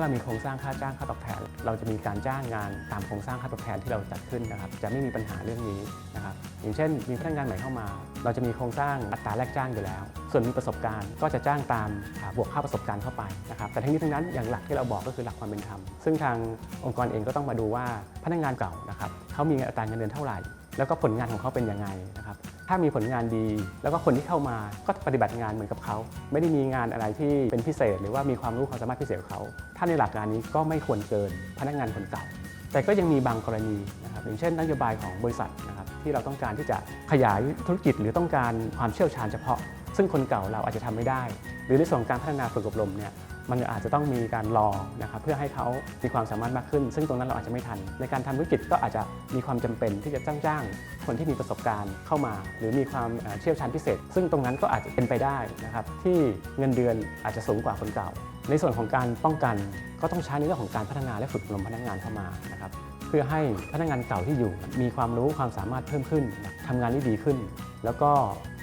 เรามีโครงสร้างค่าจ้างค่าตอบแทน เราจะมีการจ้างงานตามโครงสร้างค่าตอบแทนที่เราจัดขึ้นนะครับ จะไม่มีปัญหาเรื่องนี้นะครับ อย่างเช่น มีพนักงานใหม่เข้ามา เราจะมีโครงสร้างอัตราแลกจ้างอยู่แล้ว ส่วนมีประสบการณ์ก็จะจ้างตามบวกค่าประสบการณ์เข้าไปนะครับ แต่ทั้งนี้ทั้งนั้นอย่างหลักที่เราบอกก็คือหลักความเป็นธรรม ซึ่งทางองค์กรเองก็ต้องมาดูว่าพนักงานเก่านะครับเขามีอัตราเงินเดือนเท่าไหร่ แล้วก็ผลงานของเขาเป็นยังไงนะครับ ถ้ามีผลงานดี แล้วก็คนที่เข้ามาก็ปฏิบัติงานเหมือนกับเขา ไม่ได้มีงานอะไรที่เป็นพิเศษ หรือว่ามีความรู้ความสามารถพิเศษเขา ถ้าในหลักการนี้ก็ไม่ควรเกินพนักงานคนเก่า แต่ก็ยังมีบางกรณีนะครับอย่างเช่นนโยบายของบริษัทนะครับที่เราต้องการที่จะขยายธุรกิจหรือต้องการความเชี่ยวชาญเฉพาะ ซึ่งคนเก่าเราอาจจะทำไม่ได้ หรือในส่วนการพัฒนาฝึกอบรมเนี่ย มันอาจจะต้องมีการรอนะครับเพื่อให้เขามีความสามารถมากขึ้น ซึ่งตรงนั้นเราอาจจะไม่ทัน ในการทำธุรกิจก็อาจจะมีความจำเป็นที่จะจ้างจ้างคนที่มีประสบการณ์เข้ามา หรือมีความเชี่ยวชาญพิเศษ ซึ่งตรงนั้นก็อาจจะเป็นไปได้นะครับที่เงินเดือนอาจจะสูงกว่าคนเก่า ในส่วนของการป้องกันก็ต้องใช้ในเรื่องของการพัฒนาและฝึกอบรมพนักงานเข้ามานะครับเพื่อให้พนักงานเก่าที่อยู่ มีความรู้ความสามารถเพิ่มขึ้นทำงานได้ดีขึ้น แล้วก็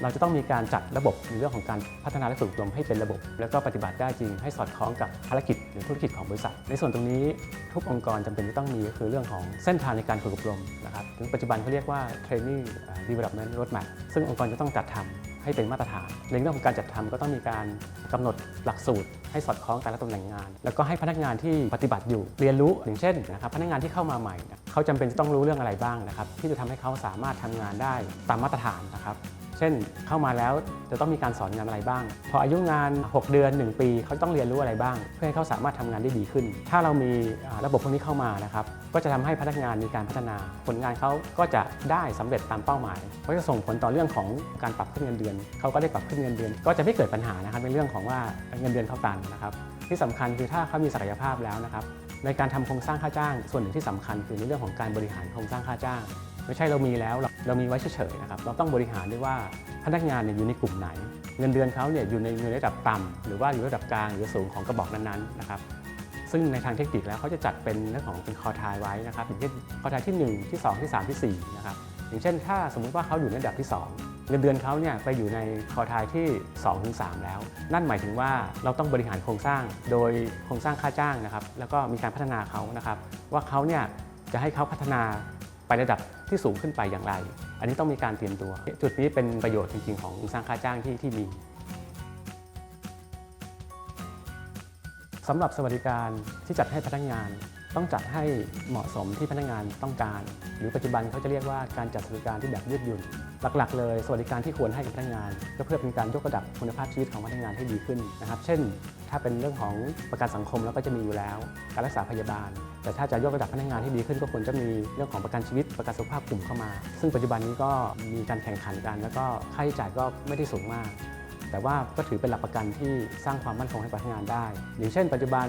เราจะต้องมีการจัดระบบในเรื่องของการพัฒนาและฝึกอบรมให้เป็นระบบ แล้วก็ปฏิบัติได้จริงให้สอดคล้องกับภารกิจหรือธุรกิจของบริษัท ในส่วนตรงนี้ทุกองค์กรจำเป็นจะต้องมีก็คือเรื่องของเส้นทางในการฝึกอบรมนะครับถึงปัจจุบันเขาเรียกว่า training development roadmap ซึ่งองค์กรจะต้องจัดทำ ให้เป็นมาตรฐาน ในเรื่องของการจัดทำก็ต้องมีการกำหนดหลักสูตร ให้สอดคล้องแต่ละตำแหน่งงาน แล้วก็ให้พนักงานที่ปฏิบัติอยู่เรียนรู้อย่างเช่นนะครับพนักงานที่เข้ามาใหม่เนี่ยเขาจำเป็นจะต้องรู้เรื่องอะไรบ้างนะครับที่จะทำให้เขาสามารถทำงานได้ตามมาตรฐานนะครับ เช่นเข้ามาแล้วจะต้องมีการสอนงานอะไรบ้าง พออายุงาน 6 เดือน 1 ปีเขาต้องเรียนรู้อะไรบ้าง เพื่อให้เขาสามารถทำงานได้ดีขึ้น ถ้าเรามีระบบพวกนี้เข้ามานะครับก็จะทำให้พนักงานมีการพัฒนา ผลงานเขาก็จะได้สำเร็จตามเป้าหมายก็จะส่งผลต่อเรื่องของการปรับขึ้นเงินเดือนเขาก็ได้ปรับขึ้นเงินเดือน ก็จะไม่เกิดปัญหานะครับในเรื่องของว่าเงินเดือนเขาตันนะครับที่สำคัญคือถ้าเขามีศักยภาพแล้วนะครับในการทำโครงสร้างค่าจ้าง ส่วนหนึ่งที่สำคัญคือในเรื่องของการบริหารโครงสร้างค่าจ้าง ไม่ใช่เรามีแล้วเราเรามีไว้เฉยๆนะครับเราต้องบริหารด้วยว่าพนักงานเนี่ยอยู่ในกลุ่มไหน เงินเดือนเขาเนี่ยอยู่ในอยู่ในระดับต่ำหรือว่าอยู่ระดับกลางหรือสูงของกระบอกนั้นๆนะครับซึ่งในทางเทคนิคแล้วเขาจะจัดเป็นเรื่องของเป็นคอทายไว้นะครับอย่างเช่นคอทายที่ 1 ที่ 2 ที่ 3 ที่ 4 นะครับอย่างเช่น ถ้าสมมุติว่าเขาอยู่ในระดับที่ 2 เงินเดือนเขาเนี่ยไปอยู่ในคอทายที่2ถึง3แล้ว นั่นหมายถึงว่าเราต้องบริหารโครงสร้างโดยโครงสร้างค่าจ้างนะครับแล้วก็มีการพัฒนาเขานะครับว่าเขาเนี่ยจะให้เขาพัฒนาไประดับ ที่สูงขึ้นไปอย่างไร อันนี้ต้องมีการเตรียมตัว จุดนี้เป็นประโยชน์จริงๆ ของสร้างค่าจ้างที่ที่มีสำหรับสวัสดิการที่จัดให้พนักงาน ต้องจัดให้เหมาะสมที่พนักงานต้องการ หรือปัจจุบันเขาจะเรียกว่าการจัดสวัสดิการที่แบบยืดหยุ่น หลักๆ เลยสวัสดิการที่ควรให้กับพนักงาน ก็เพื่อเป็นการยกระดับคุณภาพชีวิตของพนักงานให้ดีขึ้นนะครับ เช่น ถ้าเป็นเรื่องของประกันสังคมแล้วก็จะมีอยู่แล้ว การรักษาพยาบาล แต่ถ้าจะยกระดับพนักงานให้ดีขึ้นก็ควรจะมีเรื่องของประกันชีวิตประกันสุขภาพกลุ่มเข้ามา ซึ่งปัจจุบันนี้ก็มีการแข่งขันกัน แล้วก็ค่าใช้จ่ายก็ไม่ได้สูงมาก แต่ว่าก็ถือเป็นหลักประกันที่สร้างความมั่นคงให้พนักงานได้ อย่างเช่น ปัจจุบัน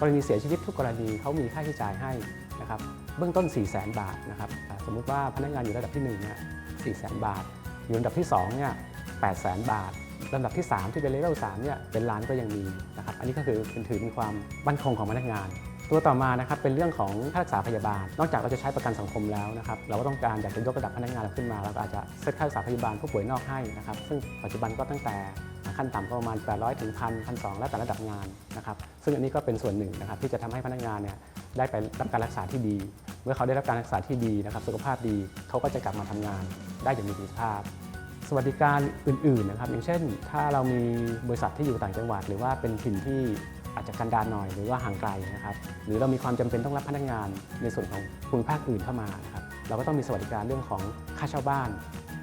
กรณีเสียชีวิตทุกกรณีเขามีค่าใช้จ่ายให้นะครับเบื้องต้น 4 0 0 0 0 0 บาทนะครับสมมุติว่าพนักงานอยู่ระดับที่1เนี่ย4 0 0 0 0 บาท อยู่ระดับที่2เนี่ย8 0 0 0 0 0บาทลำดับที่ 3 ที่เป็นเลเวล3เนี่ยเป็นล้านก็ยังมีนะครับอันนี้ก็คือเป็นถือเป็นความมั่นคงของพนักงาน ตัวต่อมานะครับเป็นเรื่องของค่ารักษาพยาบาล นอกจากเราจะใช้ประกันสังคมแล้วนะครับเราก็ต้องการอยากจะยกระดับพนักงานเราขึ้นมาเราก็อาจจะเซตค่ารักษาพยาบาลผู้ป่วยนอกให้นะครับซึ่งปัจจุบันก็ตั้งแต่ขั้นต่ำก็ประมาณ 800 ถึง 1,000 1,200 แล้วแต่ระดับงานนะครับ ซึ่งอันนี้ก็เป็นส่วนหนึ่งนะครับที่จะทำให้พนักงานเนี่ยได้ไปรับการรักษาที่ดี เมื่อเขาได้รับการรักษาที่ดีนะครับ สุขภาพดีเขาก็จะกลับมาทำงานได้อย่างมีประสิทธิภาพ สวัสดิการอื่นๆนะครับ อย่างเช่น ถ้าเรามีบริษัทที่อยู่ต่างจังหวัด หรือว่าเป็นถิ่นที่ อาจจะกันดารหน่อยหรือว่าห่างไกลนะครับ หรือเรามีความจำเป็นต้องรับพนักงานในส่วนของภูมิภาคอื่นเข้ามานะครับเราก็ต้องมีสวัสดิการเรื่องของค่าเช่าบ้าน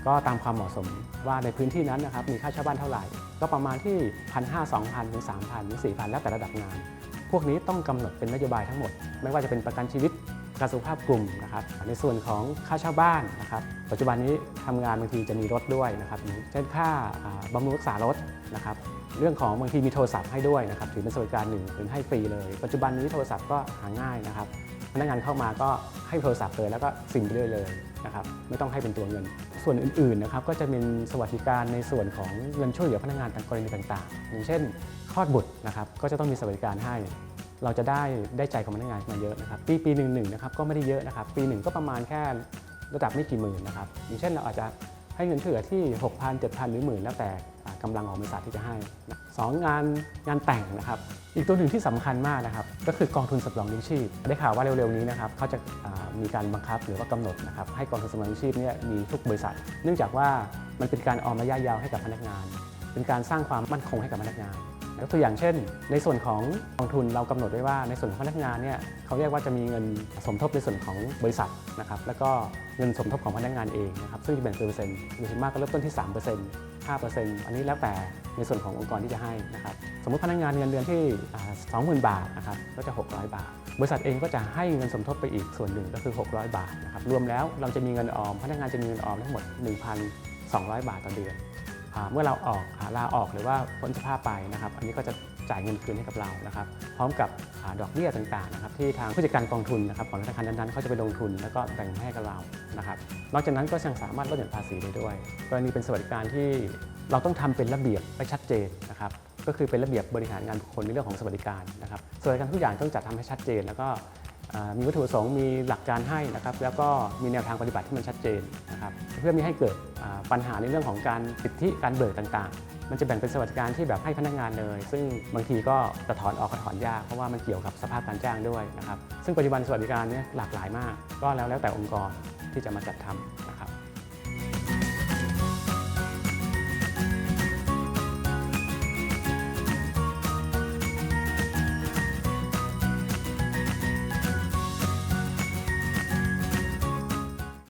ก็ตามความเหมาะสมว่าในพื้นที่นั้นนะครับมีค่าเช่าบ้านเท่าไหร่ ก็ประมาณที่พันห้าสองพันถึงสามพันถึงสี่พันแล้วแต่ระดับงาน พวกนี้ต้องกำหนดเป็นนโยบายทั้งหมด ไม่ว่าจะเป็นประกันชีวิต กันสุขภาพกลุ่มนะครับ ในส่วนของค่าเช่าบ้านนะครับ ปัจจุบันนี้ทำงานบางทีจะมีรถด้วยนะครับอย่างเช่นค่าบำรุงรักษารถนะครับ เรื่องของบางทีมีโทรศัพท์ให้ด้วยนะครับถือเป็นสวัสดิการหนึ่งเป็นให้ฟรีเลย ปัจจุบันนี้โทรศัพท์ก็หาง่ายนะครับ พนักงานเข้ามาก็ให้โทรศัพท์เลยแล้วก็ซิมไปเรื่อยเลยนะครับไม่ต้องให้เป็นตัวเงิน ส่วนอื่นๆนะครับก็จะเป็นสวัสดิการในส่วนของเงินช่วยเหลือพนักงานตามกรณีต่างๆ อย่างเช่นคลอดบุตรนะครับก็จะต้องมีสวัสดิการให้ เราจะได้ได้ใจของพนักงานมาเยอะนะครับปีปีหนึ่งหนึ่งนะครับก็ไม่ได้เยอะนะครับ ปีหนึ่งก็ประมาณแค่ระดับไม่กี่หมื่นนะครับอย่างเช่นเราอาจจะให้เงินช่วยเหลือที่ 6,000 7,000 หรือหมื่นแล้วแต่อ่ากำลังของบริษัทที่จะให้สองงานงานแต่งนะครับ อีกตัวหนึ่งที่สำคัญมากนะครับ ก็คือกองทุนสำรองเลี้ยงชีพ ได้ข่าวว่าเร็วๆนี้นะครับเขาจะามีการบังคับหรือว่ากำหนดนะครับให้กองทุนสำรองเลี้ยงชีพเนี่ยมีทุกบริษัท เนื่องจากว่ามันเป็นการออมระยะยาวให้กับพนักงาน เป็นการสร้างความมั่นคงให้กับพนักงาน ยกตัวอย่างเช่น ในส่วนของกองทุนเรากำหนดไว้ว่าในส่วนของพนักงานเนี่ยเขาเรียกว่าจะมีเงินสมทบในส่วนของบริษัทนะครับแล้วก็เงินสมทบของพนักงานเองนะครับซึ่งจะแบ่งเป็นเปอร์เซ็นต์โดยส่วนมากก็เริ่มต้นที่ 3% 5%อันนี้แล้วแต่ในส่วนขององค์กรที่จะให้นะครับสมมติพนักงานเงินเดือนที่ 20,000 บาทนะครับก็จะ 600 บาท บริษัทเองก็จะให้เงินสมทบไปอีกส่วนหนึ่งก็คือ 600 บาทนะครับรวมแล้วเราจะมีเงินออมพนักงานจะมีเงินออมทั้งหมด 1,200 บาทต่อเดือน เมื่อเราออกลาออกหรือว่าพ้นสภาพไปนะครับ อันนี้ก็จะจ่ายเงินคืนให้กับเรานะครับ พร้อมกับอดอกเบี้ยต่างๆนะครับที่ทางผู้จัดการกองทุนนะครับของธนาคารนั้นๆเขาจะไปลงทุนแล้วก็แบ่งให้กับเรานะครับ นอกจากนั้นก็ยังสามารถลดหย่อนภาษีได้ด้วยกรณีเป็นสวัสดิการที่เราต้องทำเป็นระเบียบและชัดเจนนะครับก็คือเป็นระเบียบบริหารงานบุคคลในเรื่องของสวัสดิการนะครับสวัสดิการทุกอย่างต้องจัดทำให้ชัดเจน แล้วก็มีวัตถุประสงค์มีหลักการให้นะครับแล้วก็มีแนวทางปฏิบัติที่มันชัดเจนนะครับเพื่อไม่ให้เกิดปัญหาในเรื่องของการสิทธิการเบิกต่างๆ มันจะแบ่งเป็นสวัสดิการที่แบบให้พนักงานเลย ซึ่งบางทีก็จะถอนออกก็ถอนยากเพราะว่ามันเกี่ยวกับสภาพการจ้างด้วยนะครับซึ่งปัจจุบันสวัสดิการเนี่ยหลากหลายมาก ก็แล้วแล้วแต่องค์กรที่จะมาจัดทำ